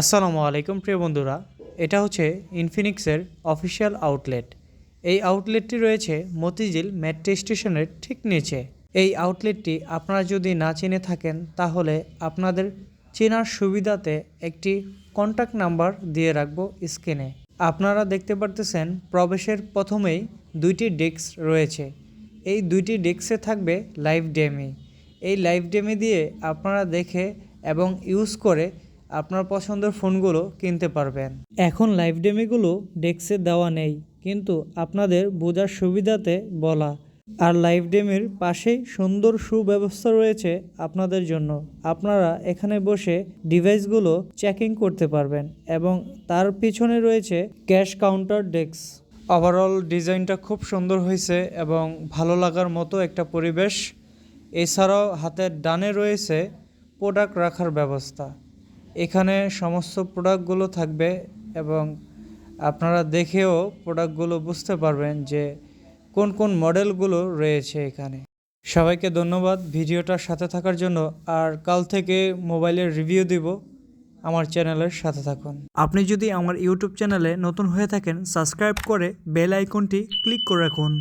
আসসালামু আলাইকুম প্রিয় বন্ধুরা, এটা হচ্ছে ইনফিনিক্সের অফিসিয়াল আউটলেট এই আউটলেটটি রয়েছে মতিঝিল মেট্রো স্টেশনের ঠিক নিচে। এই আউটলেটটি আপনারা যদি না চিনে থাকেন, তাহলে আপনাদের চেনার সুবিধাতে একটি কন্ট্যাক্ট নাম্বার দিয়ে রাখব স্ক্রিনে আপনারা দেখতে পারতেছেন, প্রবেশের প্রথমেই দুইটি ডেস্ক রয়েছে। এই দুইটি ডেস্কে থাকবে লাইভ ডেমি এই লাইভ ডেমি দিয়ে আপনারা দেখে এবং ইউজ করে আপনার পছন্দের ফোনগুলো কিনতে পারবেন। এখন লাইভ ডেমিগুলো ডেস্কে দেওয়া নেই, কিন্তু আপনাদের বোঝার সুবিধাতে বলা। আর লাইভ ডেমির পাশেই সুন্দর সুব্যবস্থা রয়েছে আপনাদের জন্য। আপনারা এখানে বসে ডিভাইসগুলো চেকিং করতে পারবেন এবং তার পিছনে রয়েছে ক্যাশ কাউন্টার ডেস্ক। ওভারঅল ডিজাইনটা খুব সুন্দর হয়েছে এবং ভালো লাগার মতো একটা পরিবেশ। এছাড়াও হাতের ডানে রয়েছে প্রোডাক্ট রাখার ব্যবস্থা। এখানে সমস্ত প্রোডাক্টগুলো থাকবে এবং আপনারা দেখেও প্রোডাক্টগুলো বুঝতে পারবেন যে কোন কোন মডেলগুলো রয়েছে এখানে। সবাইকে ধন্যবাদ ভিডিওটার সাথে থাকার জন্য, আর কাল থেকে মোবাইলের রিভিউ দিব। আমার চ্যানেলের সাথে থাকুন। আপনি যদি আমার ইউটিউব চ্যানেলে নতুন হয়ে থাকেন, সাবস্ক্রাইব করে বেল আইকনটি ক্লিক করে রাখুন।